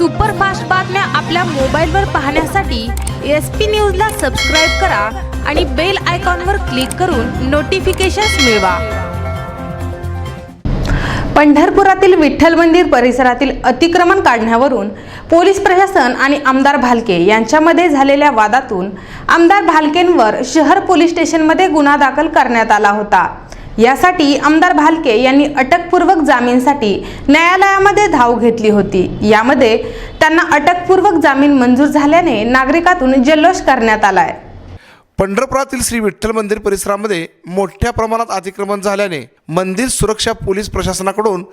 Superfast बातम्या आपल्या मोबाईलवर पाहण्यासाठी एस पी न्यूजला सबस्क्राईब करा आणि बेल आयकॉनवर क्लिक करून नोटिफिकेशन्स मिळवा. पंढरपुरातील विठ्ठल मंदिर परिसरातील अतिक्रमण काढण्यावरून पोलीस प्रशासन आणि आमदार भालके यांच्यामध्ये झालेल्या वादातून आमदार भालकेंवर शहर पोलीस स्टेशनमध्ये गुन्हा दाखल करण्यात आला होता. यासाठी आमदार भालके यांनी अटकपूर्वक जामीनसाठी न्यायालयामध्ये धाव घेतली होती. यामध्ये त्यांना अटकपूर्वक जामीन मंजूर झाल्याने नागरिकातून जल्लोष करण्यात आलाय. पंढरपुरातील श्री विठ्ठल मंदिर परिसरामध्ये मोठ्या प्रमाणात अतिक्रमण झाल्याने मंदिर सुरक्षा पोलीस प्रशासनाकडून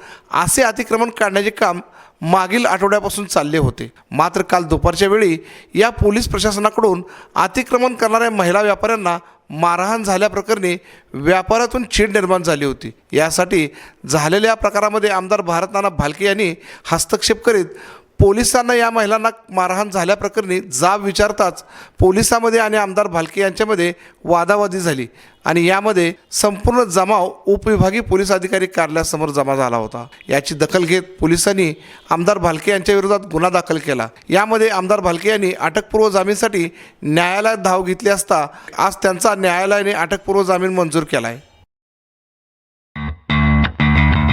असे अतिक्रमण काढण्याचे काम मागील आठवड्यापासून चालले होते. मात्र काल दुपारच्या वेळी या पोलीस प्रशासनाकडून अतिक्रमण करणाऱ्या महिला व्यापाऱ्यांना मारहाण झाल्याप्रकरणी व्यापारातून चीड निर्माण झाली होती. यासाठी झालेल्या प्रकारामध्ये आमदार भारतनाना भालके यांनी हस्तक्षेप करीत पोलिसांना या महिलांना मारहाण झाल्याप्रकरणी जाब विचारताच पोलिसामध्ये आणि आमदार भालके यांच्यामध्ये वादावादी झाली आणि यामध्ये संपूर्ण जमाव उपविभागीय पोलीस अधिकारी कार्यालयासमोर जमा झाला होता. याची दखल घेत पोलिसांनी आमदार भालके यांच्या विरोधात गुन्हा दाखल केला. यामध्ये आमदार भालके यांनी अटकपूर्व जामीनसाठी न्यायालयात धाव घेतली असता आज त्यांचा न्यायालयाने अटकपूर्व जामीन मंजूर केला आहे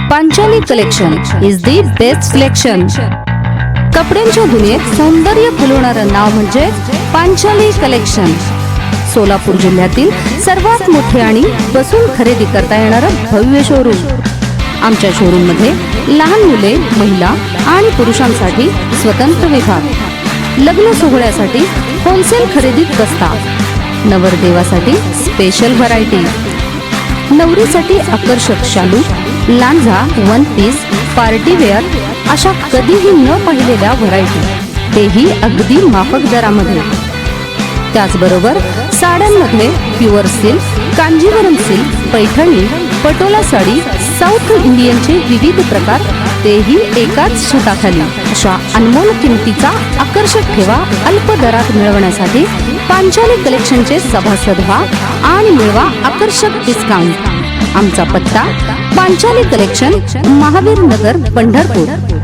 Panchali collection is the best selection कपड्यांच्या दुनियेत सौंदर्य फुलवणारं नाव म्हणजे पांचाली कलेक्शन. सोलापूर जिल्ह्यातील सर्वात मोठे आणि बसून खरेदी करता येणारं भव्य शोरूम आमच्या शोरूममध्ये लहान मुले महिला आणि पुरुषांसाठी स्वतंत्र विभाग. लग्न सोहळ्यासाठी होलसेल खरेदीत बसता नवरदेवासाठी स्पेशल व्हरायटी नवरीसाठी आकर्षक शालू लांजा वन पीस पार्टी वेअर अशा कधीही न पाहिलेल्या व्हरायटी. तेही अगदी माफक दरामध्ये. त्याचबरोबर साड्यांमध्ये pure silk Kanjivaram silk Paithani Patola sari south इंडियनचे विविध प्रकार तेही एकाच छताखाली. अशा अनमोल किमतीचा आकर्षक ठेवा अल्प दरात मिळवण्यासाठी पांचाली कलेक्शनचे सभासद व्हा आणि मिळवा आकर्षक डिस्काउंट आमचा पत्ता पांचाली कलेक्शन महावीर नगर पंढरपूर.